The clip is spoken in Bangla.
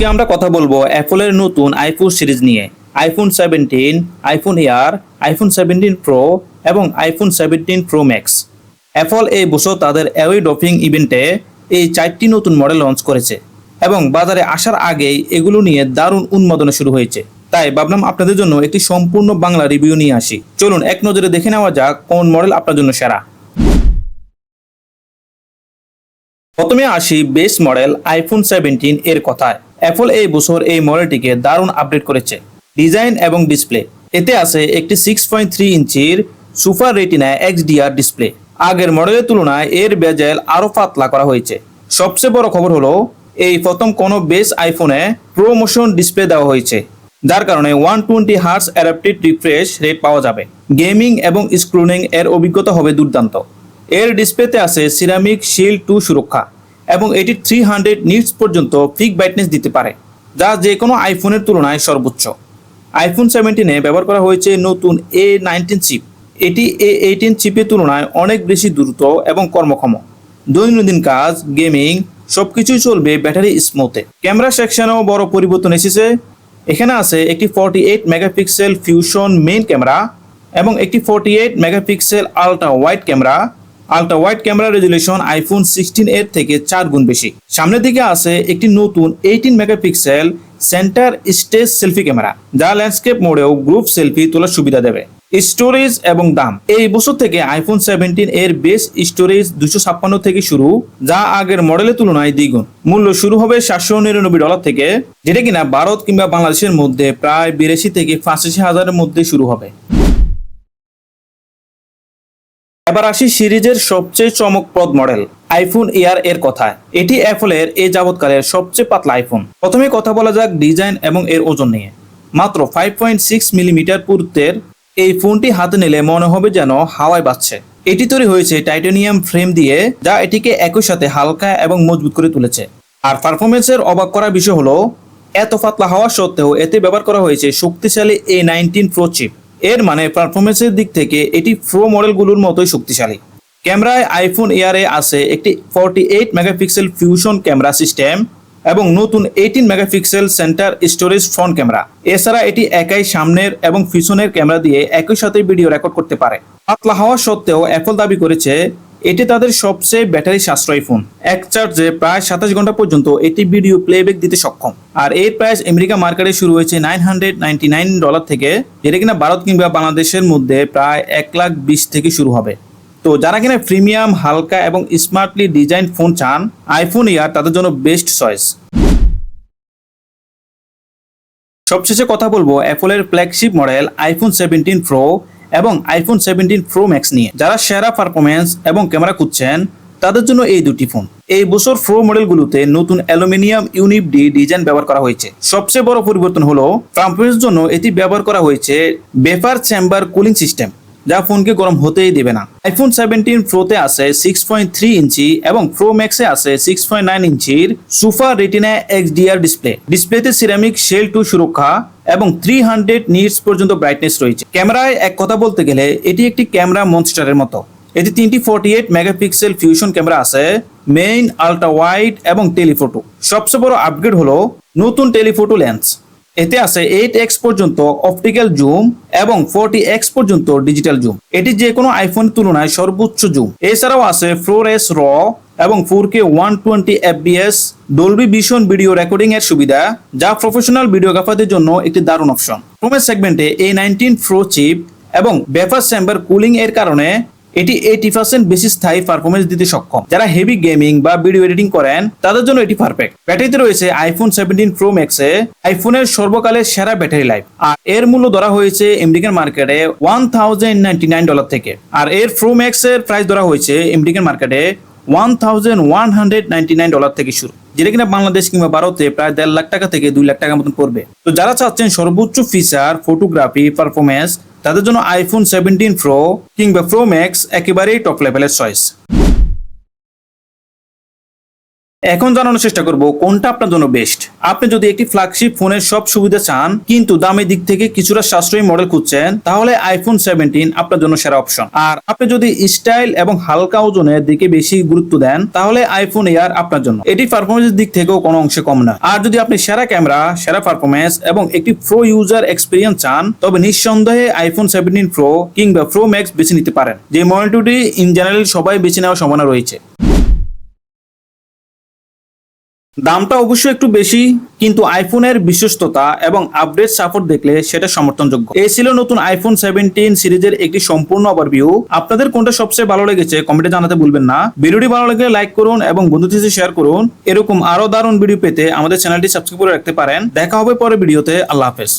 আজকে আমরা কথা বলব অ্যাপলের নতুন আইফোন সিরিজ নিয়ে। IPhone seventeen iPhone Air iPhone seventeen Pro এবং iPhone seventeen Pro Max Apple এই বছর তাদের অ্যাওয়ে ডফিং ইভেন্টে এই চারটি নতুন মডেল লঞ্চ করেছে এবং বাজারে আসার আগেই এগুলো নিয়ে দারুণ উন্মাদনা শুরু হয়েছে। তাই ভাবলাম আপনাদের জন্য একটি সম্পূর্ণ বাংলা রিভিউ নিয়ে আসি। চলুন এক নজরে দেখে নেওয়া যাক কোন মডেল আপনার জন্য সেরা। প্রথমে আসি বেস মডেল আইফোন সেভেন্টিন এর কথায়। অ্যাপল এই বছর এই মডেলটিকে দারুণ আপডেট করেছে। ডিজাইন এবং ডিসপ্লে এতে আছে একটি সিক্স পয়েন্ট থ্রি ইঞ্চির সুপার রেটিনা এক্সডিআর ডিসপ্লে আগের মডেলের তুলনায় এর বেজেল আরও পাতলা করা হয়েছে। সবচেয়ে বড় খবর হলো, এই প্রথম কোনো বেস আইফোনে প্রোমোশন ডিসপ্লে দেওয়া হয়েছে। যার কারণে one twenty hertz adaptive refresh rate পাওয়া যাবে। গেমিং এবং স্ক্রুনিং এর অভিজ্ঞতা হবে দুর্দান্ত। এর ডিসপ্লেতে আছে সিরামিক শিল্ড টু সুরক্ষা। এবং এটি থ্রি হান্ড্রেড নিটস পর্যন্ত ফিক ব্রাইটনেস দিতে পারে, যা যে কোনো আইফোনের তুলনায় সর্বোচ্চ। আইফোন সেভেন্টিনে ব্যবহার করা হয়েছে নতুন এ নাইনটিন চিপ এটি এ এইটিন চিপের তুলনায় অনেক বেশি দ্রুত এবং কর্মক্ষম। দৈনন্দিন কাজ গেমিং সবকিছুই চলবে ব্যাটারি স্মুথে ক্যামেরা সেকশনেও বড় পরিবর্তন এসেছে। এখানে আছে একটি forty eight megapixel Fusion main camera এবং একটি forty eight megapixel ultra wide camera ultra wide camera resolution iPhone sixteen এর থেকে চার গুণ বেশি। সামনের দিকে আছে একটি নতুন eighteen megapixel Center Stage selfie camera, যা ল্যান্ডস্কেপ মোডেও গ্রুপ সেলফি তোলার সুবিধা দেবে। স্টোরেজ এবং দাম। এই বছর থেকে আইফোন সেভেন্টিন এর বেস স্টোরেজ দুশো ছাপ্পান্ন থেকে শুরু, যা আগের মডেলের তুলনায় দ্বিগুণ। মূল্য শুরু হবে সাতশো নিরানব্বই ডলার থেকে, যেটা কিনা ভারত কিংবা বাংলাদেশের মধ্যে প্রায় বিরাশি থেকে পঁচাশি হাজারের মধ্যে শুরু হবে। এবার আসি সিরিজের সবচেয়ে চমকপ্রদ মডেল, আইফোন এয়ার এর কথা এটি অ্যাপলের এ যাবৎকালের সবচেয়ে পাতলা আইফোন। প্রথমে কথা বলা যাক ডিজাইন এবং এর ওজন নিয়ে। মাত্র ফাইভ পয়েন্ট সিক্স মিলিমিটার পুরুত্বের এই ফোনটি হাতে নিলে মনে হবে যেন হাওয়ায় বাজছে। এটি তৈরি হয়েছে টাইটানিয়াম ফ্রেম দিয়ে, যা এটিকে একই সাথে হালকা এবং মজবুত করে তুলেছে। আর পারফরমেন্সের অবাক করার বিষয় হলো, এত পাতলা হওয়া সত্ত্বেও এতে ব্যবহার করা হয়েছে শক্তিশালী এ নাইনটিন প্রো চিপ এর মানে পারফরমেন্সের দিক থেকে এটি প্রো মডেলগুলোর মতোই শক্তিশালী। ক্যামেরায় আইফোন এয়ারে আছে একটি forty eight megapixel Fusion camera system এবং নতুন eighteen megapixel center storage front camera এছাড়া এটি একাই সামনের এবং পিছনের ক্যামেরা দিয়ে একই সাথে ভিডিও রেকর্ড করতে পারে। পাতলা হওয়া সত্ত্বেও অ্যাপল দাবি করেছে এটি তাদের সবচেয়ে ব্যাটারি সাশ্রয়ী ফোন। এক চার্জে প্রায় সাতাশ ঘণ্টা পর্যন্ত এটি ভিডিও প্লেব্যাক দিতে সক্ষম। আর এর প্রাইস আমেরিকা মার্কেটে শুরু হয়েছে nine hundred ninety nine dollar থেকে, যেটা কিনা ভারত কিংবা বাংলাদেশের মধ্যে প্রায় এক লাখ বিশ থেকে শুরু হবে। তো যারা কিনা প্রিমিয়াম, হালকা এবং স্মার্টলি ডিজাইন ফোন চান আইফোন ইয়ার তাদের জন্য বেস্ট চয়েস সবশেষে কথা বলব অ্যাপলের flagship model iPhone seventeen Pro এবং আইফোন সেভেন্টিন প্রো ম্যাক্স নিয়ে যারা সেরা পারফরমেন্স এবং ক্যামেরা খুঁজছেন, তাদের জন্য এই দুটি ফোন এই বছর প্রো মডেলগুলোতে নতুন অ্যালুমিনিয়াম ইউনিপ ডি ডিজাইন ব্যবহার করা হয়েছে। সবচেয়ে বড় পরিবর্তন হলো পারফরমেন্সের জন্য এটি ব্যবহার করা হয়েছে বেফার চেম্বার কুলিং সিস্টেম যা ফোনকে গরম হতেই দেবে না। আইফোন সেভেন্টিন প্রোতে আছে সিক্স পয়েন্ট থ্রি ইঞ্চি এবং প্রো ম্যাক্সে আছে সিক্স পয়েন্ট নাইন ইঞ্চির সুপার রেটিনা এক্সডিআর ডিসপ্লে ডিসপ্লেতে সিরামিক শেল টু সুরক্ষা এবং থ্রি হান্ড্রেড নিটস পর্যন্ত ব্রাইটনেস রয়েছে। ক্যামেরায় এক কথা বলতে গেলে, এটি একটি ক্যামেরা মনস্টারের মতো। এটি তিনটি forty eight megapixel fusion camera আছে মেইন আলট্রা ওয়াইড এবং টেলিফোটো সবচেয়ে বড় আপগ্রেড হলো নতুন টেলিফোটো লেন্স এতে আছে এইট এক্স পর্যন্ত অপটিক্যাল জুম এবং ফোরটি এক্স পর্যন্ত ডিজিটাল জুম এটি যে কোনো আইফোন তুলনায় সর্বোচ্চ জুম এছাড়াও আছে ফ্লোরেস র এবং four K one twenty F FPS Dolby Vision video recording এর সুবিধা, যা প্রফেশনাল ভিডিওগ্রাফারদের জন্য একটি দারুণ অপশন প্রোমের সেগমেন্টে এ নাইনটিন প্রো চিপ এবং বেফার চেম্বার কুলিং এর কারণে এটি এইটি পার্সেন্ট বেশি স্থায়ী পারফরমেন্স দিতে সক্ষম। যারা হেভি গেমিং বা ভিডিও এডিটিং করেন, তাদের জন্য এটি পারফেক্ট ব্যাটারিতে রয়েছে আইফোন সেভেন্টিন প্রো ম্যাক্সে আইফোনের সর্বকালের সেরা ব্যাটারি লাইফ আর এর মূল্য ধরা হয়েছে আমেরিকান মার্কেটে one thousand ninety nine dollar থেকে। আর এর প্রো ম্যাক্স এর প্রাইস ধরা হয়েছে আমেরিকান মার্কেটে one thousand one hundred nine dollar থেকে শুরু, যেটা কিনা বাংলাদেশ কিংবা ভারতে প্রায় দেড় লাখ টাকা থেকে দুই লাখ টাকার মতন পড়বে। তো যারা চাচ্ছেন সর্বোচ্চ ফিচার ফটোগ্রাফি পারফরমেন্স তাদের জন্য আইফোন সেভেন্টিন প্রো কিংবা প্রো ম্যাক্স একেবারেই টপ লেভেলের চয়েস এখন জানানোর চেষ্টা করব কোনটা আপনার জন্য বেস্ট আপনি যদি একটি ফ্ল্যাগশিপ ফোনের সব সুবিধা চান, কিন্তু দামের দিক থেকে কিছুটা সাশ্রয়ী মডেল খুঁজছেন, তাহলে আইফোন সেভেন্টিন আপনার জন্য সেরা অপশন আর আপনি যদি স্টাইল এবং হালকা ওজনের দিকে বেশি গুরুত্ব দেন, তাহলে আইফোন এয়ার আপনার জন্য। এটি পারফরমেন্সের দিক থেকেও কোনো অংশে কম না। আর যদি আপনি সেরা ক্যামেরা, সেরা পারফরমেন্স এবং একটি প্রো ইউজার এক্সপিরিয়েন্স চান, তবে নিঃসন্দেহে আইফোন সেভেন্টিন প্রো কিংবা প্রো ম্যাক্স বেছে নিতে পারেন। যে মডেল মডেলটি ইন জেনারেল সবাই বেছে নেওয়ার সম্ভাবনা রয়েছে। দামটা অবশ্য একটু বেশি, কিন্তু আইফোনের বিশ্বস্ততা এবং আপডেট সাপোর্ট দেখলে সেটা সমর্থনযোগ্য। এই ছিল নতুন আইফোন সেভেন্টিন সিরিজের একটি সম্পূর্ণ ওভারভিউ আপনাদের কোনটা সবচেয়ে ভালো লেগেছে কমেন্টে জানাতে ভুলবেন না। ভিডিওটি ভালো লাগলে লাইক করুন এবং বন্ধুদের সাথে শেয়ার করুন। এরকম আরও দারুণ ভিডিও পেতে আমাদের চ্যানেলটি সাবস্ক্রাইব করে রাখতে পারেন। দেখা হবে পরে ভিডিওতে আল্লাহ হাফেজ।